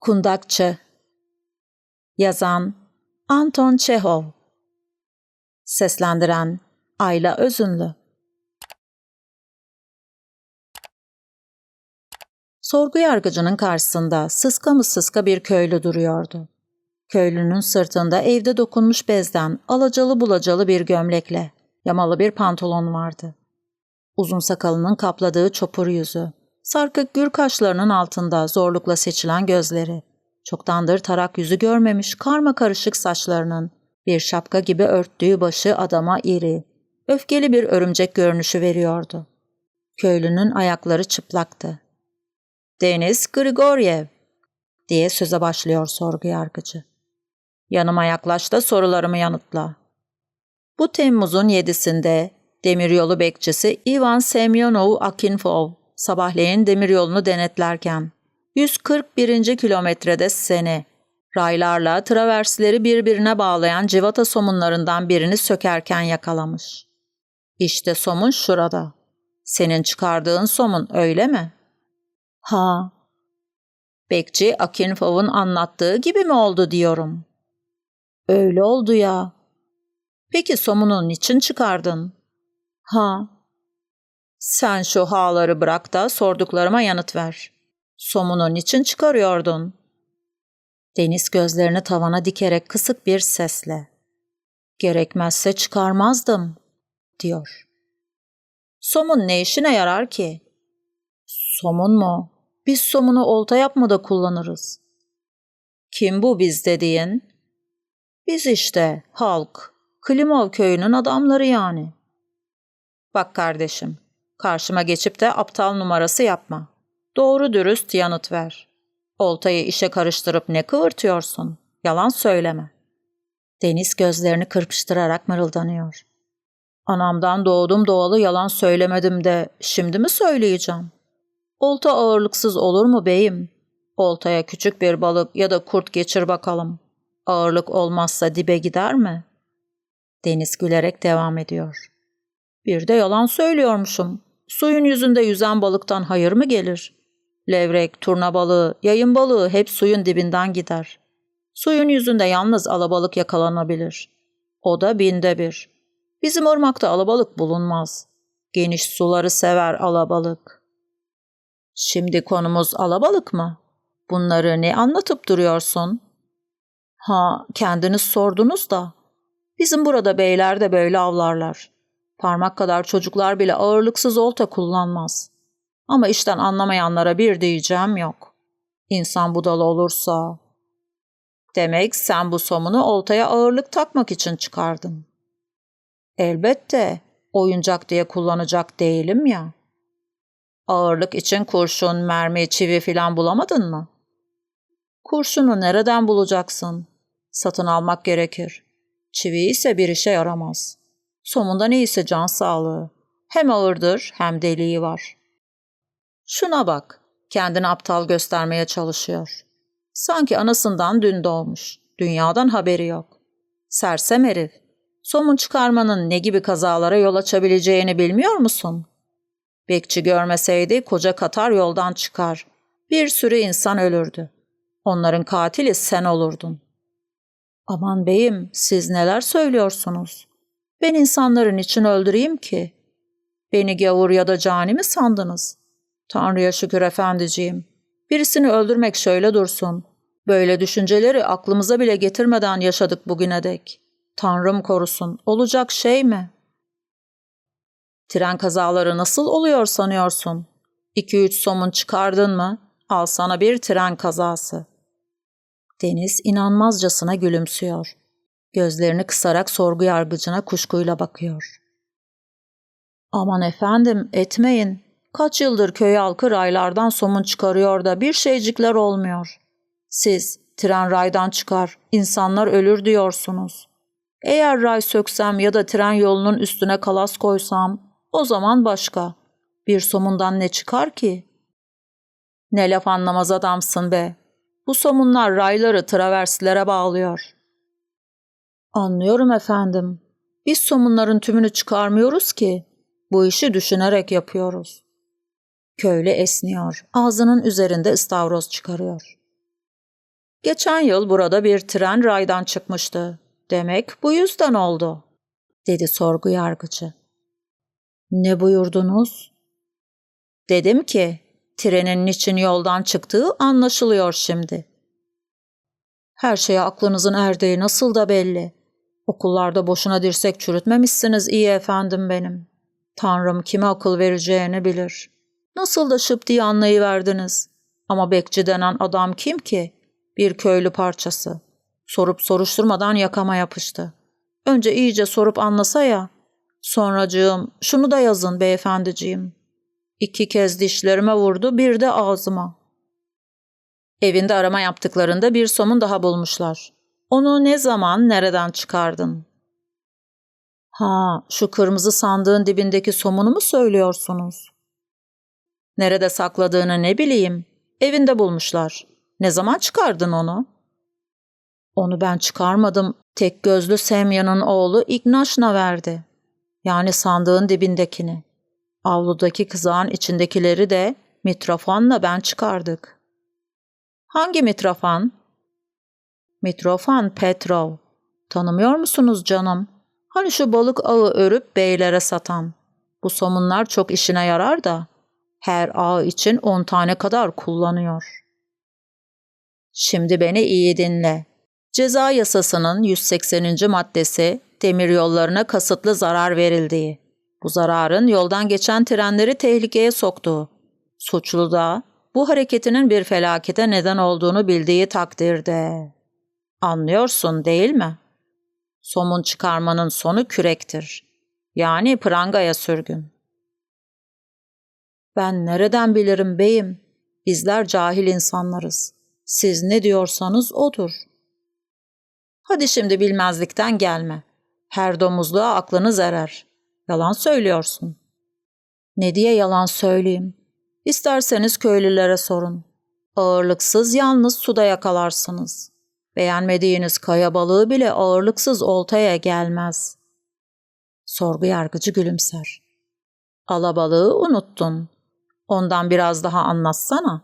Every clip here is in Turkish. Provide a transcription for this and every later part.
Kundakçı Yazan Anton Çehov Seslendiren Ayla Özünlü Sorgu yargıcının karşısında sıska mı sıska bir köylü duruyordu. Köylünün sırtında evde dokunmuş bezden alacalı bulacalı bir gömlekle yamalı bir pantolon vardı. Uzun sakalının kapladığı çopur yüzü, sarkık gür kaşlarının altında zorlukla seçilen gözleri, çoktandır tarak yüzü görmemiş karma karışık saçlarının bir şapka gibi örttüğü başı adama iri, öfkeli bir örümcek görünüşü veriyordu. Köylünün ayakları çıplaktı. Deniz Grigoryev diye söze başlıyor sorgu yargıcı. Yanıma yaklaş da sorularımı yanıtla. Bu Temmuz'un yedisinde demiryolu bekçisi Ivan Semyonov Akinfov sabahleyin demiryolunu denetlerken 141. kilometrede seni raylarla traversleri birbirine bağlayan civata somunlarından birini sökerken yakalamış. İşte somun şurada. Senin çıkardığın somun öyle mi? Ha. Bekçi Akinfov'un anlattığı gibi mi oldu diyorum. Öyle oldu ya. Peki somunun için çıkardın? Ha. Sen şu haları bırak da sorduklarıma yanıt ver. Somunun için çıkarıyordun. Deniz gözlerini tavana dikerek kısık bir sesle. Gerekmezse çıkarmazdım, diyor. Somun ne işine yarar ki? Somun mu? Biz somunu olta yapmada kullanırız. Kim bu biz dediğin? Biz işte, halk. Klimov köyünün adamları yani. Bak kardeşim, karşıma geçip de aptal numarası yapma. Doğru dürüst yanıt ver. Oltayı işe karıştırıp ne kıvırtıyorsun? Yalan söyleme. Deniz gözlerini kırpıştırarak mırıldanıyor. Anamdan doğdum doğalı yalan söylemedim de şimdi mi söyleyeceğim? Olta ağırlıksız olur mu beyim? Oltaya küçük bir balık ya da kurt geçir bakalım. Ağırlık olmazsa dibe gider mi? Deniz gülerek devam ediyor. Bir de yalan söylüyormuşum. Suyun yüzünde yüzen balıktan hayır mı gelir? Levrek, turna balığı, yayın balığı hep suyun dibinden gider. Suyun yüzünde yalnız alabalık yakalanabilir. O da binde bir. Bizim ırmakta alabalık bulunmaz. Geniş suları sever alabalık. Şimdi konumuz alabalık mı? Bunları ne anlatıp duruyorsun? Ha, kendiniz sordunuz da. Bizim burada beyler de böyle avlarlar. Parmak kadar çocuklar bile ağırlıksız olta kullanmaz. Ama işten anlamayanlara bir diyeceğim yok. İnsan budala olursa... Demek sen bu somunu oltaya ağırlık takmak için çıkardın. Elbette, oyuncak diye kullanacak değilim ya. Ağırlık için kurşun, mermi, çivi filan bulamadın mı? Kurşunu nereden bulacaksın? Satın almak gerekir. Çivi ise bir işe yaramaz. Somunda neyse can sağlığı. Hem ağırdır hem deliği var. Şuna bak, kendini aptal göstermeye çalışıyor. Sanki anasından dün doğmuş, dünyadan haberi yok. Sersem herif, somun çıkarmanın ne gibi kazalara yol açabileceğini bilmiyor musun? Bekçi görmeseydi koca Katar yoldan çıkar. Bir sürü insan ölürdü. Onların katili sen olurdun. Aman beyim, siz neler söylüyorsunuz? Ben insanların için öldüreyim ki. Beni gavur ya da cani mi sandınız? Tanrı'ya şükür efendiciğim. Birisini öldürmek şöyle dursun. Böyle düşünceleri aklımıza bile getirmeden yaşadık bugüne dek. Tanrım korusun, olacak şey mi? Tren kazaları nasıl oluyor sanıyorsun? 2-3 somun çıkardın mı? Al sana bir tren kazası. Deniz inanmazcasına gülümsüyor. Gözlerini kısarak sorgu yargıcına kuşkuyla bakıyor. Aman efendim etmeyin. Kaç yıldır köy halkı raylardan somun çıkarıyor da bir şeycikler olmuyor. Siz tren raydan çıkar, insanlar ölür diyorsunuz. Eğer ray söksem ya da tren yolunun üstüne kalas koysam o zaman başka. Bir somundan ne çıkar ki? Ne laf anlamaz adamsın be. Bu somunlar rayları traverslere bağlıyor. Anlıyorum efendim. Biz somunların tümünü çıkarmıyoruz ki. Bu işi düşünerek yapıyoruz. Köylü esniyor. Ağzının üzerinde ıstavroz çıkarıyor. Geçen yıl burada bir tren raydan çıkmıştı. Demek bu yüzden oldu, dedi sorgu yargıcı. Ne buyurdunuz? Dedim ki, trenin niçin yoldan çıktığı anlaşılıyor şimdi. Her şeye aklınızın erdiği nasıl da belli. Okullarda boşuna dirsek çürütmemişsiniz iyi efendim benim. Tanrım kime akıl vereceğini bilir. Nasıl da şıp diye anlayıverdiniz. Ama bekçi denen adam kim ki? Bir köylü parçası. Sorup soruşturmadan yakama yapıştı. Önce iyice sorup anlasa ya. Sonracığım şunu da yazın beyefendiciğim. İki kez dişlerime vurdu bir de ağzıma. Evinde arama yaptıklarında bir somun daha bulmuşlar. Onu ne zaman, nereden çıkardın? Ha, şu kırmızı sandığın dibindeki somunu mu söylüyorsunuz? Nerede sakladığını ne bileyim. Evinde bulmuşlar. Ne zaman çıkardın onu? Onu ben çıkarmadım. Tek gözlü Semya'nın oğlu Ignaşna verdi. Yani sandığın dibindekini. Avludaki kızağın içindekileri de mitrofonla ben çıkardık. Hangi mitrofon? Mitrofon Petrov. Tanımıyor musunuz canım? Hani şu balık ağı örüp beylere satan. Bu somunlar çok işine yarar da her ağ için on tane kadar kullanıyor. Şimdi beni iyi dinle. Ceza yasasının 180. maddesi demir yollarına kasıtlı zarar verildiği. Bu zararın yoldan geçen trenleri tehlikeye soktuğu. Suçlu da bu hareketinin bir felakete neden olduğunu bildiği takdirde. Anlıyorsun değil mi? Somun çıkarmanın sonu kürektir. Yani prangaya sürgün. Ben nereden bilirim beyim? Bizler cahil insanlarız. Siz ne diyorsanız odur. Hadi şimdi bilmezlikten gelme. Her domuzluğa aklınız erer. Yalan söylüyorsun. Ne diye yalan söyleyeyim? İsterseniz köylülere sorun. Ağırlıksız yalnız suda yakalarsınız. Beğenmediğiniz kaya balığı bile ağırlıksız oltaya gelmez. Sorgu yargıcı gülümser. Alabalığı unuttun. Ondan biraz daha anlatsana.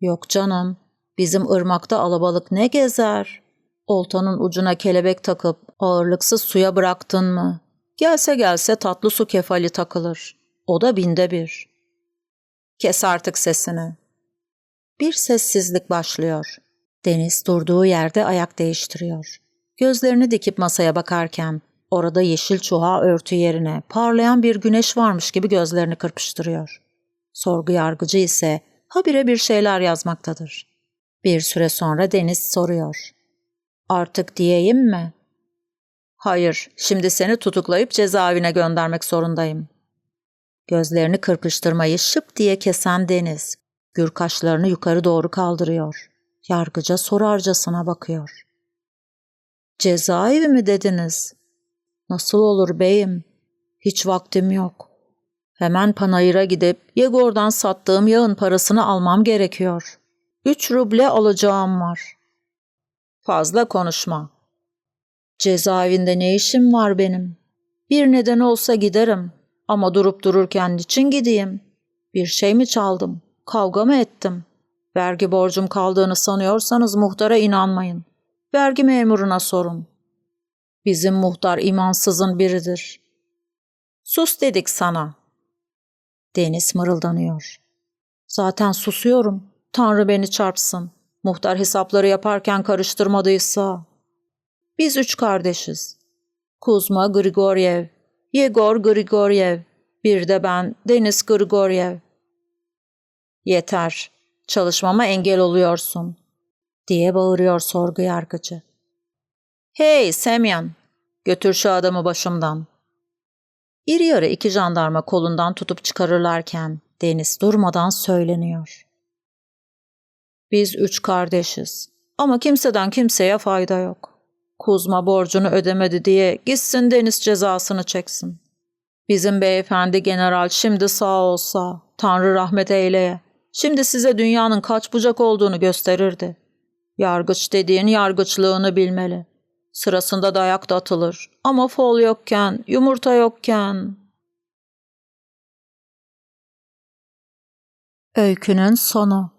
Yok canım, bizim ırmakta alabalık ne gezer? Oltanın ucuna kelebek takıp ağırlıksız suya bıraktın mı? Gelse gelse tatlı su kefali takılır. O da binde bir. Kes artık sesini. Bir sessizlik başlıyor. Deniz durduğu yerde ayak değiştiriyor. Gözlerini dikip masaya bakarken orada yeşil çuha örtü yerine parlayan bir güneş varmış gibi gözlerini kırpıştırıyor. Sorgu yargıcı ise habire bir şeyler yazmaktadır. Bir süre sonra Deniz soruyor. Artık diyeyim mi? Hayır, şimdi seni tutuklayıp cezaevine göndermek zorundayım. Gözlerini kırpıştırmayı şıp diye kesen Deniz, gür kaşlarını yukarı doğru kaldırıyor. Yargıca sorarcasına bakıyor. Cezaevi mi dediniz? Nasıl olur beyim? Hiç vaktim yok. Hemen panayıra gidip Yegor'dan sattığım yağın parasını almam gerekiyor. Üç ruble alacağım var. Fazla konuşma. Cezaevinde ne işim var benim? Bir neden olsa giderim. Ama durup dururken niçin gideyim? Bir şey mi çaldım? Kavga mı ettim? Vergi borcum kaldığını sanıyorsanız muhtara inanmayın. Vergi memuruna sorun. Bizim muhtar imansızın biridir. Sus dedik sana. Deniz mırıldanıyor. Zaten susuyorum. Tanrı beni çarpsın. Muhtar hesapları yaparken karıştırmadıysa. Biz üç kardeşiz. Kuzma Grigoryev, Yegor Grigoryev, bir de ben Deniz Grigoryev. Yeter, çalışmama engel oluyorsun, diye bağırıyor sorgu yargıcı. Hey Semyan, götür şu adamı başımdan. İri yarı iki jandarma kolundan tutup çıkarırlarken Deniz durmadan söyleniyor. Biz üç kardeşiz ama kimseden kimseye fayda yok. Kuzma borcunu ödemedi diye gitsin Deniz cezasını çeksin. Bizim beyefendi general şimdi sağ olsa, Tanrı rahmet eyleye, şimdi size dünyanın kaç bucak olduğunu gösterirdi. Yargıç dediğin yargıçlığını bilmeli. Sırasında dayak da atılır ama fol yokken, yumurta yokken. Öykünün sonu